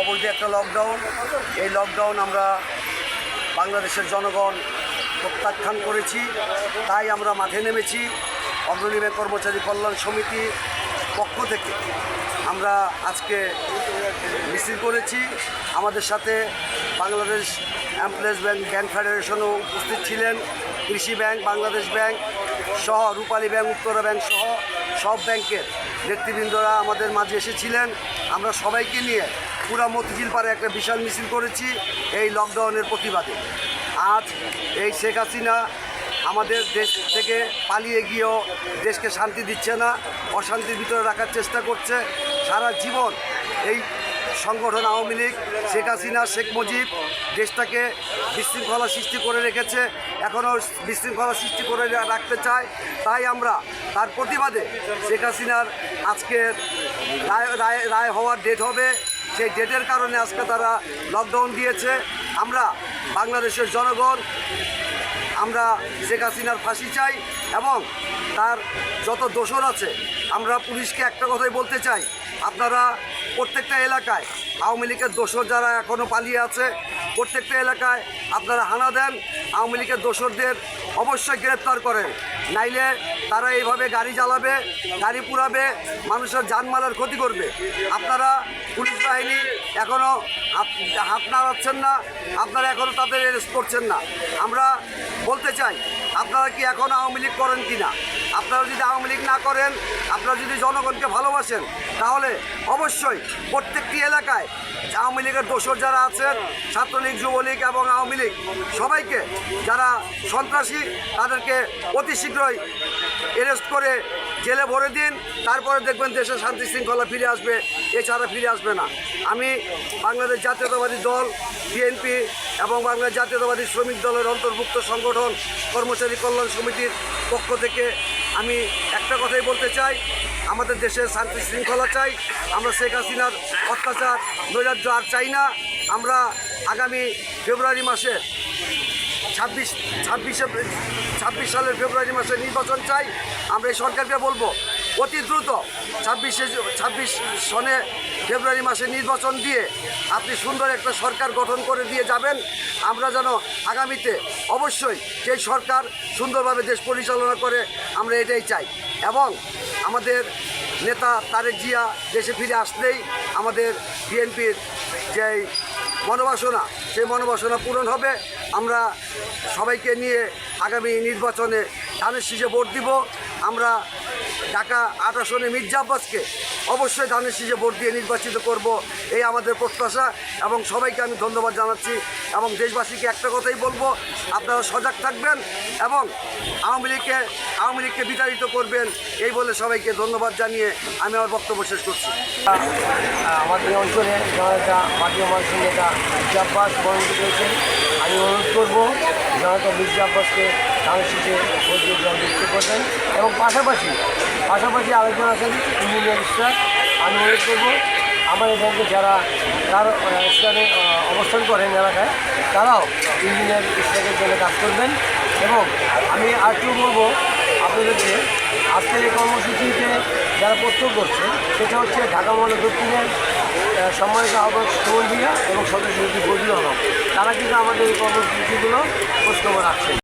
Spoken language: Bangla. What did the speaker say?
অবৈধ একটা লকডাউন এই লকডাউন আমরা বাংলাদেশের জনগণ প্রত্যাখ্যান করেছি। তাই আমরা মাঠে নেমেছি। অগ্রণী কর্মচারী কল্যাণ সমিতি পক্ষ থেকে আমরা আজকে মিছিল করেছি। আমাদের সাথে বাংলাদেশ এমপ্লয়েজ ব্যাংক ব্যাংক ফেডারেশনও উপস্থিত ছিলেন। কৃষি ব্যাংক, বাংলাদেশ ব্যাংক সহ রূপালী ব্যাংক, উত্তরা ব্যাংক সহ সব ব্যাংকের নেতৃবৃন্দরা আমাদের মাঝে এসেছিলেন। আমরা সবাইকে নিয়ে পুরা মতিঝিল পাড়ে একটা বিশাল মিছিল করেছি এই লকডাউনের প্রতিবাদে। আজ এই শেখ হাসিনা আমাদের দেশ থেকে পালিয়ে গিয়েও দেশকে শান্তি দিচ্ছে না, অশান্তির ভিতরে রাখার চেষ্টা করছে। সারা জীবন এই সংগঠন আওয়ামী লীগ, শেখ হাসিনা, শেখ মুজিব দেশটাকে বিশৃঙ্খলা সৃষ্টি করে রেখেছে, এখনও বিশৃঙ্খলা সৃষ্টি করে রাখতে চায়। তাই আমরা তার প্রতিবাদে শেখ হাসিনার আজকের রায় রায় রায় হওয়ার ডেট হবে। সেই ডেটের কারণে আজকে তারা লকডাউন দিয়েছে। আমরা বাংলাদেশের জনগণ, আমরা শেখ হাসিনার ফাঁসি চাই এবং তার যত দোষর আছে, আমরা পুলিশকে একটা কথাই বলতে চাই, আপনারা প্রত্যেকটা এলাকায় আওয়ামী লীগের দোষর যারা এখনও পালিয়ে আছে প্রত্যেকটা এলাকায় আপনারা হানা দেন, আওয়ামী লীগের দোষরদের অবশ্যই গ্রেপ্তার করেন। নাইলে তারা এইভাবে গাড়ি জ্বালাবে গাড়ি পুরাবে, মানুষের যানমালের ক্ষতি করবে। আপনারা পুলিশ বাহিনী এখনও হাত হাত নাড়াচ্ছেন না, আপনারা এখনও তাদের অ্যারেস্ট করছেন না। আমরা বলতে চাই, আপনারা কি এখন আওয়ামী লীগ করেন কি না আপনারা যদি আওয়ামী লীগ না করেন, আপনারা যদি জনগণকে ভালোবাসেন, তাহলে অবশ্যই প্রত্যেকটি এলাকায় আওয়ামী লীগের দোষর যারা আছেন, ছাত্রলীগ, যুবলীগ এবং আওয়ামী লীগ, সবাইকে যারা সন্ত্রাসী, তাদেরকে অতি শীঘ্রই অ্যারেস্ট করে জেলে ভরে দিন, তারপরে দেখবেন দেশে শান্তি শৃঙ্খলা ফিরে আসবে, এছাড়া ফিরে আসবে না। আমি বাংলাদেশ জাতীয়তাবাদী দল, বিএনপি এবং বাংলাদেশ জাতীয়তাবাদী শ্রমিক দলের অন্তর্ভুক্ত সংগঠন কর্মচারী কল্যাণ সমিতির পক্ষ থেকে আমি একটা কথাই বলতে চাই। আমাদের দেশের শান্তি শৃঙ্খলা চাই। আমরা শেখ হাসিনার অত্যাচার, নৈরাজ্য আর চাই না। আমরা আগামী ফেব্রুয়ারি মাসে ছাব্বিশ, ছাব্বিশে, ছাব্বিশ সালের ফেব্রুয়ারি মাসে নির্বাচন চাই। আমরা এই সরকারকে বলব অতি দ্রুত ছাব্বিশে ছাব্বিশ সনে ফেব্রুয়ারি মাসে নির্বাচন দিয়ে আপনি সুন্দর একটা সরকার গঠন করে দিয়ে যাবেন। আমরা যেন আগামীতে অবশ্যই সেই সরকার সুন্দরভাবে দেশ পরিচালনা করে, আমরা এটাই চাই। এবং আমাদের নেতা তারেক জিয়া দেশে ফিরে আসলেই আমাদের বিএনপির যেই মনোবাসনা, সেই মনোবাসনা পূরণ হবে। আমরা সবাইকে নিয়ে আগামী নির্বাচনে ধানের শীষে ভোট দিব। আমরা ঢাকা আট আসনে মির্জা আব্বাসকে অবশ্যই ধানের শীষে ভোট দিয়ে নির্বাচিত করব, এই আমাদের প্রত্যাশা। এবং সবাইকে আমি ধন্যবাদ জানাচ্ছি এবং দেশবাসীকে একটা কথাই বলব, আপনারা সজাগ থাকবেন এবং আওয়ামী লীগকে আওয়ামী লীগকে বিতাড়িত করবেন, এই বলে সবাইকে ধন্যবাদ জানিয়ে আমি আমার বক্তব্য শেষ করছি। আমাদের অঞ্চলে জনতা মাটি মানুষের নেতা মির্জা আব্বাস বরণিত করেছেন। আমি অনুরোধ করব জনতা মির্জা আব্বাসকে ধানের শীষে ভোট দিয়ে করবেন। এবং পাশাপাশি পাশাপাশি আরেকজন আছেন ইঞ্জিনিয়ার স্টার, আমি অনুরোধ করব, আমার ব্যাংকে যারা তার স্থানে অবস্থান করেন এলাকায়, তারাও ইঞ্জিনিয়ার স্টারের জন্য কাজ করবেন। এবং আমি আরেকটু বলব আপনাদেরকে, আজকের এই কর্মসূচিতে যারা প্রস্তুত করছে সেটা হচ্ছে ঢাকা মহানগর দক্ষিণের সম্মানিত আহ্বায়ক সুমন এবং সদস্য বদিউল আলম তারা কিন্তু আমাদের এই কর্মসূচিগুলো খোঁজখবর রাখছেন।